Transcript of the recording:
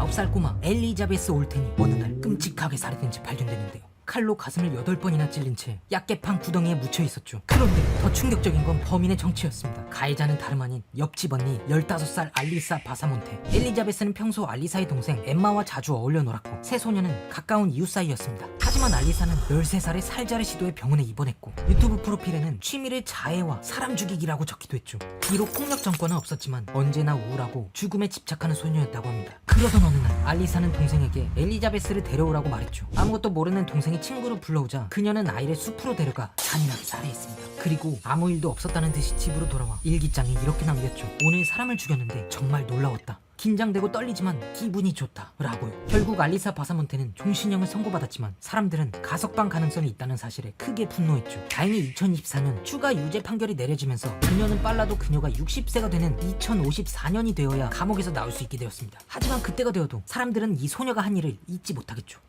29살 꼬마 엘리자베스 올텐이 어느 날 끔찍하게 살해된 채 발견되는데요. 칼로 가슴을 8번이나 찔린 채 약개판 구덩이에 묻혀 있었죠. 그런데 더 충격적인 건 범인의 정체였습니다. 가해자는 다름 아닌 옆집 언니 15살 알리사 바사몬테. 엘리자베스는 평소 알리사의 동생 엠마와 자주 어울려 놀았고 세 소녀는 가까운 이웃 사이였습니다. 하지만 알리사는 13살에 살자를 시도해 병원에 입원했고 유튜브 프로필에는 취미를 자해와 사람 죽이기라고 적기도 했죠. 비록 폭력 전과는 없었지만 언제나 우울하고 죽음에 집착하는 소녀였다고 합니다. 그러던 어느 날 알리사는 동생에게 엘리자베스를 데려오라고 말했죠. 아무것도 모르는 동생이 친구를 불러오자 그녀는 아이를 숲으로 데려가 잔인하게 살해했습니다. 그리고 아무 일도 없었다는 듯이 집으로 돌아와 일기장에 이렇게 남겼죠. 오늘 사람을 죽였는데 정말 놀라웠다. 긴장되고 떨리지만 기분이 좋다 라고요. 결국 알리사 바사몬테는 종신형을 선고받았지만 사람들은 가석방 가능성이 있다는 사실에 크게 분노했죠. 다행히 2024년 추가 유죄 판결이 내려지면서 그녀는 빨라도 그녀가 60세가 되는 2054년이 되어야 감옥에서 나올 수 있게 되었습니다. 하지만 그때가 되어도 사람들은 이 소녀가 한 일을 잊지 못하겠죠